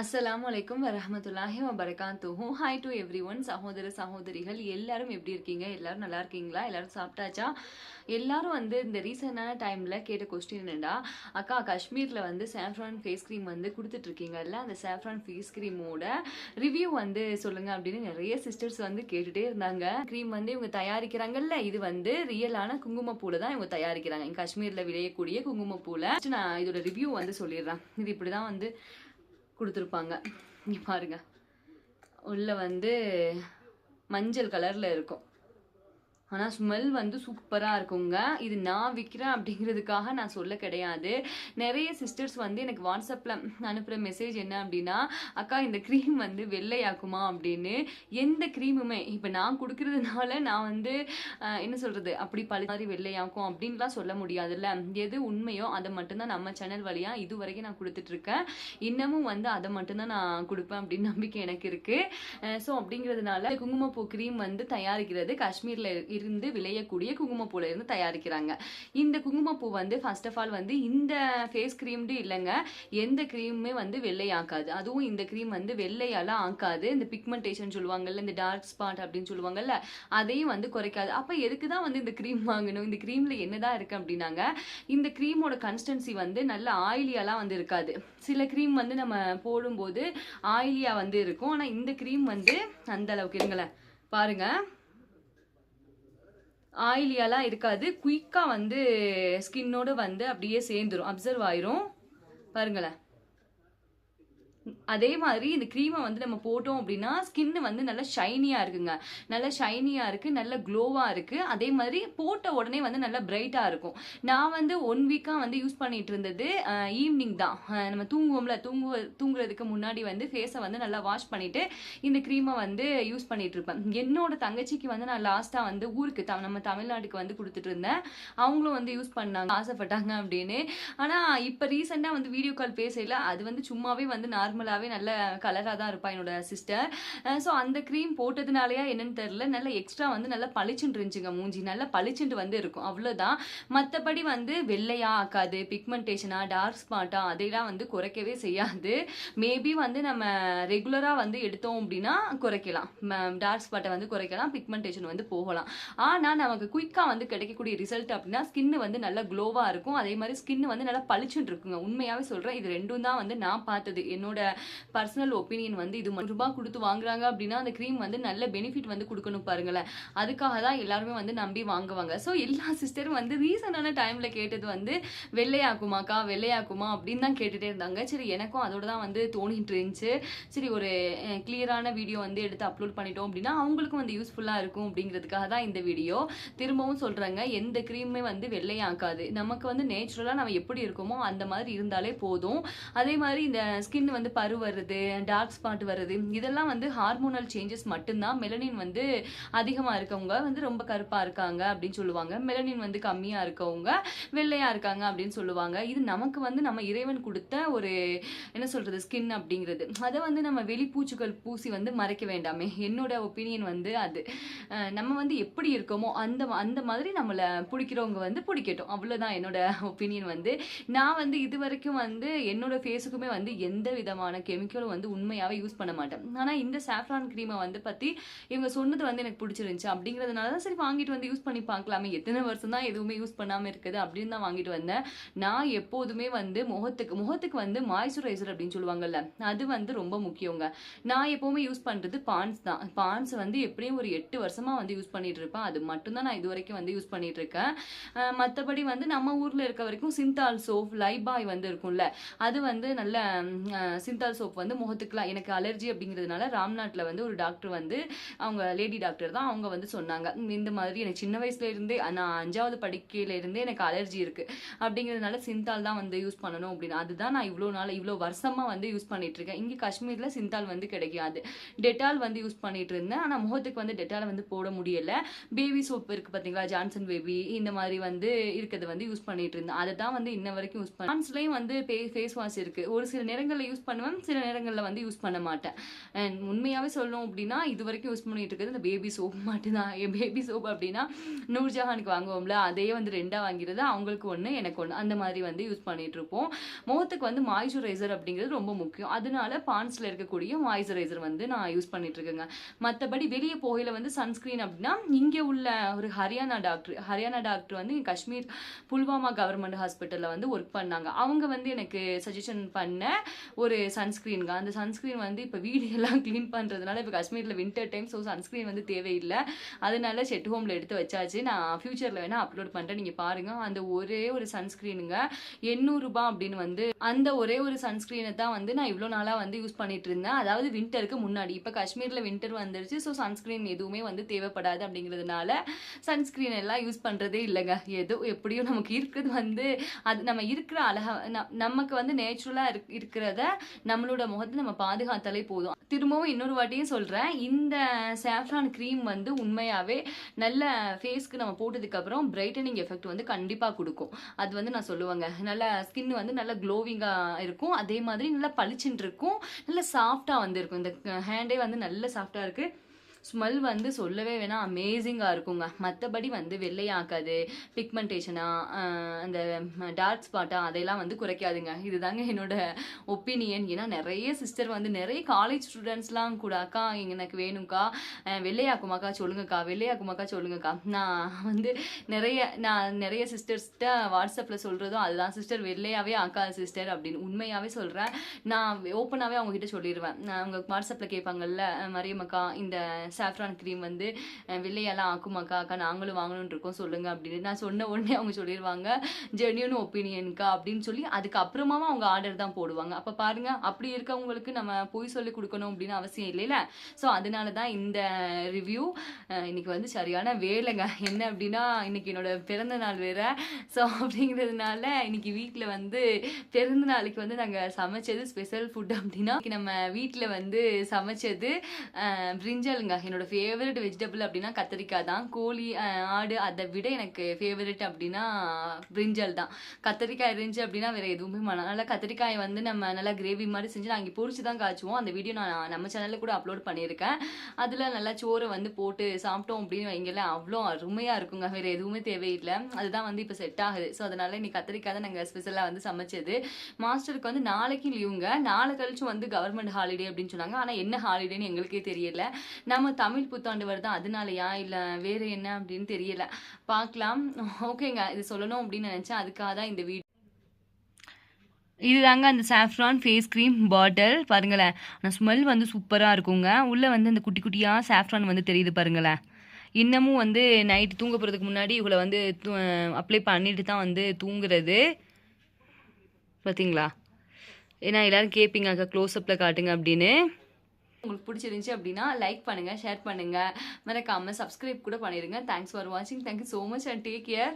அஸ்லாம் வலைக்கும் வரமத்துல்லாஹி வரகாத்துஹும் ஹாய் டு எவ்ரி ஒன் சகோதர சகோதரிகள் எல்லாரும் எப்படி இருக்கீங்க? எல்லாரும் நல்லா இருக்கீங்களா? எல்லாரும் சாப்பிட்டாச்சா? எல்லாரும் வந்து இந்த ரீசெண்டான டைமில் கேட்ட கொஸ்டின் என்னடா அக்கா காஷ்மீரில் வந்து சாஃப்ரான் ஃபேஸ் க்ரீம் வந்து கொடுத்துட்டு இருக்கீங்கல்ல அந்த சாஃப்ரான் ஃபேஸ் க்ரீமோட ரிவ்யூ வந்து சொல்லுங்க அப்படின்னு நிறைய சிஸ்டர்ஸ் வந்து கேட்டுட்டே இருந்தாங்க. க்ரீம் வந்து இவங்க தயாரிக்கிறாங்கல்ல இது வந்து ரியலான குங்குமப்பூல தான் இவங்க தயாரிக்கிறாங்க. இங்க காஷ்மீரில் விளையக்கூடிய குங்குமப்பூல. நான் இதோட ரிவ்யூ வந்து சொல்லிடுறேன். இது இப்படி தான் வந்து கொடுத்துருப்பாங்க. இங்கே பாருங்க. உள்ள வந்து மஞ்சள் கலரில் இருக்கும். ஆனால் ஸ்மெல் வந்து சூப்பராக இருக்குங்க. இது நான் விற்கிறேன் அப்படிங்கிறதுக்காக நான் சொல்ல கிடையாது. நிறைய சிஸ்டர்ஸ் வந்து எனக்கு வாட்ஸ்அப்பில் அனுப்புகிற மெசேஜ் என்ன அப்படின்னா அக்கா இந்த க்ரீம் வந்து வெள்ளையாக்குமா? அப்படின்னு. எந்த க்ரீமுமே இப்போ நான் கொடுக்கறதுனால நான் வந்து என்ன சொல்கிறது அப்படி பழு மாதிரி வெள்ளையாக்கும் அப்படின்லாம் சொல்ல முடியாதுல்ல. எது உண்மையோ அதை மட்டும்தான் நம்ம சேனல் வழியாக இது வரைக்கும் நான் கொடுத்துட்ருக்கேன். இன்னமும் வந்து அதை மட்டும்தான் நான் கொடுப்பேன் அப்படின்னு நம்பிக்கை எனக்கு இருக்குது ஸோ அப்படிங்கிறதுனால குங்குமப்பூ க்ரீம் வந்து தயாரிக்கிறது காஷ்மீரில் இரு இருந்து விளையக்கூடிய குங்குமப்பூல இருந்து தயாரிக்கிறாங்க. இந்த குங்குமப்பூ வந்து ஃபர்ஸ்ட் ஆஃப் ஆல் வந்து இந்த ஃபேஸ் க்ரீம்டு இல்லைங்க. எந்த க்ரீமுமே வந்து வெள்ளையாக்காது அதுவும் இந்த க்ரீம் வந்து வெள்ளையாலாம் ஆக்காது. இந்த பிக்மெண்டேஷன் சொல்லுவாங்கல்ல இந்த டார்க் ஸ்பாட் அப்படின்னு சொல்லுவாங்கல்ல அதையும் வந்து குறைக்காது. அப்போ எதுக்கு தான் வந்து இந்த க்ரீம் வாங்கணும்? இந்த க்ரீமில் என்னதான் இருக்கு அப்படின்னாங்க இந்த க்ரீமோட கன்சிஸ்டன்சி வந்து நல்ல ஆயிலியாலாம் வந்து இருக்காது. சில க்ரீம் வந்து நம்ம போடும்போது ஆயிலியா வந்து இருக்கும். ஆனால் இந்த க்ரீம் வந்து அந்த அளவுக்கு இருங்களேன் பாருங்க. ஆயிலியாலாம் இருக்காது. குயிக்காக வந்து ஸ்கின்னோடு வந்து அப்படியே சேர்ந்துரும். அப்சர்வ் ஆயிரும். பாருங்களேன். அதே மாதிரி இந்த க்ரீமை வந்து நம்ம போட்டோம் அப்படின்னா ஸ்கின்னு வந்து நல்லா ஷைனியாக இருக்குங்க. நல்லா ஷைனியாக இருக்குது நல்ல க்ளோவாக இருக்குது அதே மாதிரி போட்ட உடனே வந்து நல்லா பிரைட்டாக இருக்கும். நான் வந்து ஒன் வீக்காக வந்து யூஸ் பண்ணிகிட்டு இருந்தது ஈவினிங் தான். நம்ம தூங்குவோம்ல தூங்கு தூங்குறதுக்கு முன்னாடி வந்து ஃபேஸை வந்து நல்லா வாஷ் பண்ணிட்டு இந்த க்ரீமை வந்து யூஸ் பண்ணிகிட்டு இருப்பேன். என்னோட தங்கச்சிக்கு வந்து நான் லாஸ்ட்டாக வந்து ஊருக்கு த நம்ம தமிழ்நாட்டுக்கு வந்து கொடுத்துட்டு இருந்தேன். அவங்களும் வந்து யூஸ் பண்ணாங்க ஆசைப்பட்டாங்க அப்படின்னு. ஆனால் இப்போ ரீசெண்டாக வந்து வீடியோ கால் பேசல அது வந்து சும்மாவே வந்து நார்மல் நார்மலாகவே நல்ல கலராக தான் இருப்பா என்னோட சிஸ்டர் ஸோ அந்த க்ரீம் போட்டதுனாலயா என்னன்னு தெரில நல்ல எக்ஸ்ட்ரா வந்து நல்லா பளிச்சுட்டு இருந்துச்சுங்க மூஞ்சி. நல்லா பளிச்சுட்டு வந்து இருக்கும். அவ்வளோதான் மற்றபடி வந்து வெள்ளையா ஆக்காது. பிக்மெண்டேஷனா டார்க் ஸ்பாட்டா அதையெல்லாம் வந்து குறைக்கவே செய்யாது. மேபி வந்து நம்ம ரெகுலராக வந்து எடுத்தோம் அப்படின்னா குறைக்கலாம். டார்க் ஸ்பாட்டை வந்து குறைக்கலாம். பிக்மெண்டேஷன் வந்து போகலாம். ஆனால் நமக்கு குயிக்காக வந்து கிடைக்கக்கூடிய ரிசல்ட் அப்படின்னா ஸ்கின்னு வந்து நல்லா க்ளோவாக இருக்கும். அதே மாதிரி ஸ்கின் வந்து நல்லா பளிச்சுட்டு இருக்குங்க. உண்மையாகவே சொல்கிறேன் இது ரெண்டும் தான் வந்து நான் பார்த்தது. என்னோட பர்சனல் ஒப்பீனியன் வந்து இது ரூபாய் கொடுத்து வாங்குறாங்க அப்படின்னா அந்த க்ரீம் வந்து நல்ல பெனிஃபிட் வந்து கொடுக்கணும் பாருங்களேன். அதுக்காக தான் எல்லாருமே வந்து நம்பி வாங்குவாங்க. ஸோ எல்லா சிஸ்டரும் வந்து ரீசனான டைமில் கேட்டது வந்து வெள்ளையாக்குமாக்கா வெள்ளையாக்குமா அப்படின்னு தான் கேட்டுகிட்டே இருந்தாங்க. சரி எனக்கும் அதோட தான் வந்து தோணிட்டு இருந்துச்சு. சரி ஒரு கிளியரான வீடியோ வந்து எடுத்து அப்லோட் பண்ணிட்டோம் அப்படின்னா அவங்களுக்கும் வந்து யூஸ்ஃபுல்லாக இருக்கும் அப்படிங்கிறதுக்காக தான் இந்த வீடியோ திரும்பவும் சொல்கிறாங்க எந்த க்ரீமுமே வந்து வெள்ளையாக்காது. நமக்கு வந்து நேச்சுரலாக நம்ம எப்படி இருக்கோமோ அந்த மாதிரி இருந்தாலே போதும். அதே மாதிரி இந்த ஸ்கின் வந்து பரு வருது டார்க் ஸ்பாட் வருது. இதெல்லாம் வந்து ஹார்மோனல் சேஞ்சஸ் மட்டும்தான். மெலனின் வந்து அதிகமாக இருக்கவங்க வந்து ரொம்ப கருப்பாக இருக்காங்க அப்படின்னு சொல்லுவாங்க. மெலனின் வந்து கம்மியாக இருக்கவங்க வெள்ளையாக இருக்காங்க அப்படின்னு சொல்லுவாங்க. இது நமக்கு வந்து நம்ம இறைவன் கொடுத்த ஒரு என்ன சொல்கிறது ஸ்கின் அப்படிங்கிறது. அதை வந்து நம்ம வெளிப்பூச்சிகள் பூசி வந்து மறைக்க வேண்டாமே. என்னோட ஒப்பீனியன் வந்து அது. நம்ம வந்து எப்படி இருக்கோமோ அந்த அந்த மாதிரி நம்மளை பிடிக்கிறவங்க வந்து பிடிக்கட்டும். அவ்வளோதான் என்னோட ஒப்பீனியன் வந்து. நான் வந்து இது வரைக்கும் வந்து என்னோட ஃபேஸுக்குமே வந்து எந்த விதமான கெமிக்கலும் வந்து உண்மையாகவே யூஸ் பண்ண மாட்டேன். ஆனால் இந்த சாஃப்ரான் க்ரீமை வந்து பற்றி இவங்க சொன்னது வந்து எனக்கு பிடிச்சிருந்துச்சு. அப்படிங்கிறதுனால தான் சரி வாங்கிட்டு வந்து யூஸ் பண்ணி பார்க்கலாமே. எத்தனை வருஷம் தான் எதுவுமே யூஸ் பண்ணாமல் இருக்குது அப்படின்னு தான் வாங்கிட்டு வந்தேன். நான் எப்போதுமே வந்து முகத்துக்கு முகத்துக்கு வந்து மாய்ஸ்சரைசர் அப்படின்னு சொல்லுவாங்கல்ல அது வந்து ரொம்ப முக்கியங்க. நான் எப்போவுமே யூஸ் பண்ணுறது பான்ஸ் தான். பான்ஸ் வந்து எப்படியும் ஒரு எட்டு வருஷமாக வந்து யூஸ் பண்ணிட்டு இருப்பேன். அது மட்டும்தான் நான் இது வரைக்கும் வந்து யூஸ் பண்ணிட்டு இருக்கேன். மற்றபடி வந்து நம்ம ஊரில் இருக்க வரைக்கும் சிந்தால் சோப் லைபாய் வந்து இருக்கும்ல அது வந்து நல்ல சிந்தால் சோப் வந்து முகத்துக்குலாம் எனக்கு அலர்ஜி அப்படிங்கிறதுனால ராம்நாட்டில் வந்து ஒரு டாக்டர் வந்து அவங்க லேடி டாக்டர் தான் அவங்க வந்து சொன்னாங்க. இந்த மாதிரி எனக்கு சின்ன வயசுல இருந்தே நான் அஞ்சாவது படிக்கையிலேருந்தே எனக்கு அலர்ஜி இருக்குது அப்படிங்கிறதுனால சிந்தால் தான் வந்து யூஸ் பண்ணணும் அப்படின்னு. அதுதான் நான் இவ்வளோ நாள் இவ்வளோ வருஷமாக வந்து யூஸ் பண்ணிகிட்ருக்கேன் இருக்கேன். இங்கே காஷ்மீரில் சிந்தால் வந்து கிடைக்காது. டெட்டால் வந்து யூஸ் பண்ணிகிட்டு இருந்தேன். ஆனால் முகத்துக்கு வந்து டெட்டால் வந்து போட முடியலை. பேபி சோப் இருக்குது பார்த்தீங்களா ஜான்சன் பேபி இந்த மாதிரி வந்து இருக்கிறத வந்து யூஸ் பண்ணிகிட்டு இருந்தேன். அதை தான் வந்து இன்ன வரைக்கும் யூஸ் பண்ணேன் வந்து ஃபேஸ் வாஷ் இருக்குது ஒரு சில நேரங்களில் யூஸ் பண்ணுவேன். சில நேரங்களில் வந்து யூஸ் பண்ண மாட்டேன். அண்ட் உண்மையாகவே சொல்லணும் அப்படின்னா இது வரைக்கும் யூஸ் பண்ணிட்டு இருக்கிறது இந்த பேபி சோப் மட்டும்தான். என் பேபி சோப் அப்படின்னா நூர்ஜஹானுக்கு வாங்குவோம்ல அதே வந்து ரெண்டாக வாங்கிறது அவங்களுக்கு ஒன்று எனக்கு ஒன்று அந்த மாதிரி வந்து யூஸ் பண்ணிட்டு இருப்போம். முகத்துக்கு வந்து மாய்ஸ்சரைசர் அப்படிங்கிறது ரொம்ப முக்கியம். அதனால பான்ஸில் இருக்கக்கூடிய மாய்ஸ்சரைசர் வந்து நான் யூஸ் பண்ணிட்டு இருக்கேங்க. மற்றபடி வெளியே போகையில் வந்து சன்ஸ்கிரீன் அப்படின்னா இங்கே உள்ள ஒரு ஹரியானா டாக்டர் ஹரியானா டாக்டர் வந்து காஷ்மீர் புல்வாமா கவர்மெண்ட் ஹாஸ்பிட்டலில் வந்து ஒர்க் பண்ணாங்க. அவங்க வந்து எனக்கு சஜஷன் பண்ண ஒரு சன்ஸ்க்ரீன்க அந்த சன்ஸ்க்ரீன் வந்து இப்போ வீடு எல்லாம் க்ளீன் பண்ணுறதுனால இப்போ காஷ்மீரில் வின்டர் டைம் ஸோ சன்ஸ்க்ரீன் வந்து தேவையில்லை. அதனால செட் ஹோமில் எடுத்து வச்சாச்சு. நான் ஃபியூச்சரில் வேணால் அப்லோட் பண்ணுறேன் நீங்கள் பாருங்கள் அந்த ஒரே ஒரு சன்ஸ்க்ரீனுங்க எண்ணூறுபா அப்படின்னு வந்து அந்த ஒரே ஒரு சன்ஸ்க்ரீனை தான் வந்து நான் இவ்வளோ நாளாக வந்து யூஸ் பண்ணிட்டு இருந்தேன் அதாவது வின்டருக்கு முன்னாடி. இப்போ காஷ்மீரில் வின்டர் வந்துருச்சு ஸோ சன்ஸ்க்ரீன் எதுவுமே வந்து தேவைப்படாது அப்படிங்கிறதுனால சன்ஸ்க்ரீன் எல்லாம் யூஸ் பண்ணுறதே இல்லைங்க. ஏதோ எப்படியும் நமக்கு இருக்கிறது வந்து அது நம்ம இருக்கிற அழகாக நமக்கு வந்து நேச்சுரலாக இருக் இருக்கிறத நம்மளோட முகத்தை நம்ம பாதுகாத்தாலே போதும். திரும்பவும் இன்னொரு வாட்டியும் சொல்கிறேன் இந்த சாஃப்ரான் க்ரீம் வந்து உண்மையாகவே நல்ல ஃபேஸ்க்கு நம்ம போட்டதுக்கப்புறம் பிரைட்டனிங் எஃபெக்ட் வந்து கண்டிப்பாக கொடுக்கும். அது வந்து நான் சொல்லுவேங்க. நல்ல ஸ்கின் வந்து நல்ல க்ளோவிங்காக இருக்கும். அதே மாதிரி நல்லா பளிச்சுன்னு இருக்கும். நல்ல சாஃப்டாக வந்து இருக்கும். இந்த ஹேண்டே வந்து நல்ல சாஃப்டாக இருக்குது ஸ்மெல் வந்து சொல்லவே வேணாம் அமேசிங்காக இருக்குங்க. மற்றபடி வந்து வெள்ளையாக்காது பிக்மெண்டேஷனாக அந்த டார்க் ஸ்பாட்டாக அதையெல்லாம் வந்து குறைக்காதுங்க. இதுதாங்க என்னோட ஒப்பீனியன் ஏன்னா நிறைய சிஸ்டர் வந்து நிறைய காலேஜ் ஸ்டூடெண்ட்ஸ்லாம் கூட அக்கா எனக்கு வேணும்க்கா. வெள்ளையாக்குமாக்கா சொல்லுங்கக்கா. வெள்ளையாக்குமாக்கா சொல்லுங்கக்கா. நான் வந்து நிறைய நான் நிறைய சிஸ்டர்ஸ்கிட்ட வாட்ஸ்அப்பில் சொல்கிறதும் அதுதான் சிஸ்டர் வெள்ளையாகவே ஆக்காது சிஸ்டர் அப்படின்னு உண்மையாகவே சொல்கிறேன் நான் ஓப்பனாகவே அவங்ககிட்ட சொல்லிடுவேன் நான் அவங்க வாட்ஸ்அப்பில் கேட்பாங்கல்ல அஹ் மரியம்மக்கா இந்த சாஃப்ரான் க்ரீம் வந்து வில்லையெல்லாம் ஆக்குமாக்கா அக்கா நாங்களும் வாங்கணும்னு இருக்கோம் சொல்லுங்க அப்படின்னு நான் சொன்ன உடனே அவங்க சொல்லிடுவாங்க ஜென்யூன் ஒப்பீனியன்க்கா அப்படின்னு சொல்லி அதுக்கப்புறமாவும் அவங்க ஆர்டர் தான் போடுவாங்க. அப்போ பாருங்க அப்படி இருக்கவங்களுக்கு நம்ம போய் சொல்லி கொடுக்கணும் அப்படின்னு அவசியம் இல்லைல்ல. ஸோ அதனால தான் இந்த ரிவ்யூ இன்னைக்கு வந்து சரியான வேலைங்க. என்ன அப்படின்னா இன்னைக்கு என்னோட பிறந்த நாள் வேற. ஸோ அப்படிங்கிறதுனால இன்னைக்கு வீட்டில் வந்து பிறந்த நாளைக்கு வந்து நாங்கள் சமைச்சது ஸ்பெஷல் ஃபுட் அப்படின்னா நம்ம வீட்டில் வந்து சமைச்சது பிரிஞ்சலுங்க என்னோட ஃபேவரட் வெஜிடபிள் அப்படின்னா கத்திரிக்காய் தான். கோழி ஆடு அதை விட எனக்கு ஃபேவரட் அப்படின்னா பிரிஞ்சல் தான். கத்திரிக்காய் இருந்துச்சு அப்படின்னா வேறு எதுவுமே பண்ணலாம் நல்லா கத்திரிக்காய் வந்து நம்ம நல்லா கிரேவி மாதிரி செஞ்சு நாங்கள் இங்கே பொறிச்சு தான் காய்ச்சுவோம். அந்த வீடியோ நான் நம்ம சேனலில் கூட அப்லோட் பண்ணியிருக்கேன். அதில் நல்லா சோறை வந்து போட்டு சாப்பிட்டோம் அப்படின்னு வைங்கல அவ்வளோ அருமையாக இருக்குங்க. வேறு எதுவுமே தேவையில்லை. அதுதான் வந்து இப்போ செட் ஆகுது. ஸோ அதனால் இன்னைக்கு கத்திரிக்காய் தான் நாங்கள் ஸ்பெஷலாக வந்து சமைச்சது. மாஸ்டருக்கு வந்து நாளைக்கு லீவுங்க நாளை கழிச்சும் வந்து கவர்மெண்ட் ஹாலிடே அப்படின்னு சொன்னாங்க. ஆனால் என்ன ஹாலிடேன்னு எங்களுக்கே தெரியல. நம்ம தமிழ் புத்தாண்டு வருதா? அதனாலயா? இல்லை வேற என்ன அப்படின்னு தெரியல. பார்க்கலாம். ஓகேங்க. இது சொல்லணும் அப்படின்னு நினச்சேன். அதுக்காக தான் இந்த வீடியோ. இதுதாங்க அந்த சாஃப்ரான் ஃபேஸ் க்ரீம் பாட்டில் பாருங்களேன். ஆனால் ஸ்மெல் வந்து சூப்பராக இருக்குங்க. உள்ளே வந்து அந்த குட்டி குட்டியாக சாஃப்ரான் வந்து தெரியுது பாருங்களேன். இன்னமும் வந்து நைட்டு தூங்க போகிறதுக்கு முன்னாடி இவளை வந்து அப்ளை பண்ணிட்டு தான் வந்து தூங்குறது. பார்த்தீங்களா ஏன்னா எல்லோரும் கேட்பீங்க அக்கா க்ளோஸ்அப்பில் காட்டுங்க அப்படின்னு. உங்களுக்கு பிடிச்சிருந்துச்சி அப்படின்னா லைக் பண்ணுங்கள் ஷேர் பண்ணுங்கள் மறக்காமல் சப்ஸ்கிரைப் கூட பண்ணிடுங்க தேங்க்ஸ் ஃபார் வாட்சிங் thank you so much and take care